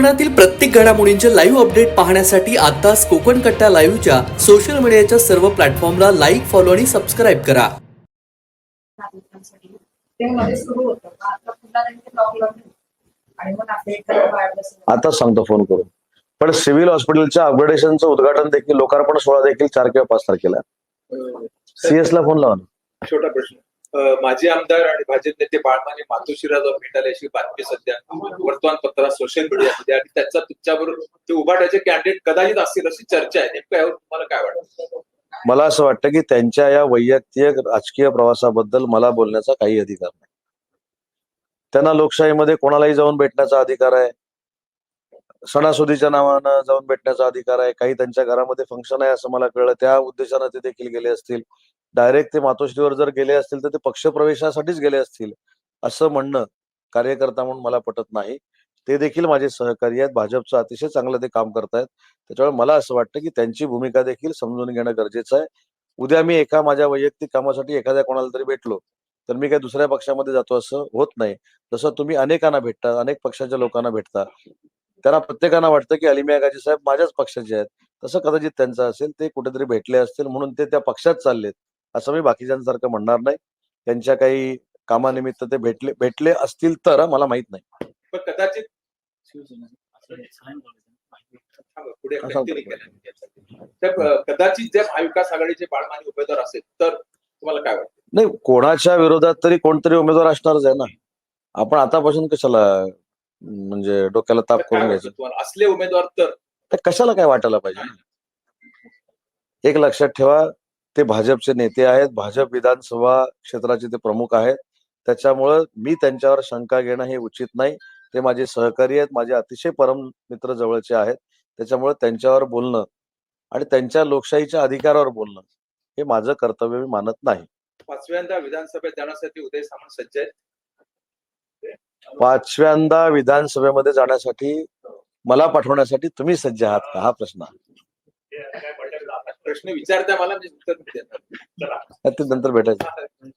कोकणातील प्रत्येक घडामोडींचे लाईव्ह अपडेट पाहण्यासाठी आताच कोकण कट्टा लाईव्हच्या सोशल मीडियाच्या सर्व प्लॅटफॉर्मला लाईक फॉलो आणि सबस्क्राईब करा. ते मध्ये सुरू होतं. मग आता सांगतो फोन करून. पण सिव्हिल हॉस्पिटलच्या अपग्रेडेशनचं उद्घाटन देखील लोकार्पण सोहळा देखील चार किंवा पाच तारखेला. सीएस ला फोन लावा ना. छोटा प्रश्न. माजी आमदार आणि भाजप नेते बाळमाने मातोश्रीला भेटाले अशी बातमी सध्या वर्तमानपत्रात सोशल मीडियामध्ये आणि त्याचा तुमच्याबरोबर ते उभाटाचे कॅन्डिडेट कदाचित असतील अशी चर्चा आहे. नेमकं यावर तुम्हाला काय वाटतं? मला असं वाटतं की त्यांच्या या वैयक्तिक राजकीय प्रवासाबद्दल मला बोलण्याचा काही अधिकार नाही. त्यांना लोकशाहीमध्ये कोणालाही जाऊन भेटण्याचा अधिकार आहे. सणासुदीच्या नावानं जाऊन भेटण्याचा अधिकार आहे. काही त्यांच्या घरामध्ये फंक्शन आहे असं मला कळलं. त्या उद्देशानं ते देखील गेले असतील. डायरेक्ट ते मातोश्रीवर जर गेले असतील तर ते पक्षप्रवेशासाठीच गेले असतील असं म्हणणं कार्यकर्ता म्हणून मला पटत नाही. ते देखील माझे सहकारी आहेत. भाजपचं अतिशय चांगलं ते काम करतायत. त्याच्यामुळे मला असं वाटतं की त्यांची भूमिका देखील समजून घेणं गरजेचं आहे. उद्या मी एका माझ्या वैयक्तिक कामासाठी एखाद्या कोणाला तरी भेटलो तर मी काही दुसऱ्या पक्षामध्ये जातो असं होत नाही. तसं तुम्ही अनेकांना भेटता अनेक पक्षाच्या लोकांना भेटता त्यांना प्रत्येकांना वाटतं की अलिमिया गाजी साहेब माझ्याच पक्षाचे आहेत. तसं कदाचित त्यांचं असेल ते कुठेतरी भेटले असतील म्हणून ते त्या पक्षात चाललेत. असं मी बाकीच्यांसारखं म्हणणार नाही. त्यांच्या काही कामानिमित्त ते भेटले भेटले असतील तर मला माहीत नाही. पण कदाचित जर महाविकास आघाडीचे बाळमाने उमेदवार असेल तर तुम्हाला काय वाटतं? नाही कोणाच्या विरोधात तरी कोणतरी उमेदवार असणारच आहे ना. आपण आतापासून कशाला म्हणजे डोक्याला ताप करून घ्यायचं? असले उमेदवार तर? तर कशाला काय वाटायला पाहिजे एक लक्षात ठेवा ते भाजपचे नेते आहेत. भाजप विधानसभा क्षेत्राचे ते प्रमुख आहेत. त्याच्यामुळं मी त्यांच्यावर शंका घेणं हे उचित नाही. ते माझे सहकारी आहेत. माझे अतिशय परम मित्र जवळचे आहेत. त्याच्यामुळे त्यांच्यावर बोलणं आणि त्यांच्या लोकशाहीच्या अधिकारावर बोलणं हे माझं कर्तव्य मी मानत नाही. पाचव्यांदा विधानसभेत जाण्यासाठी उदय सामंत सज्ज आहेत. पाचव्यांदा विधानसभेमध्ये जाण्यासाठी मला पाठवण्यासाठी तुम्ही सज्ज आहात का? हा प्रश्न. आहे. प्रश्न विचारता मला मी उत्तर देणार. नंतर भेटायचं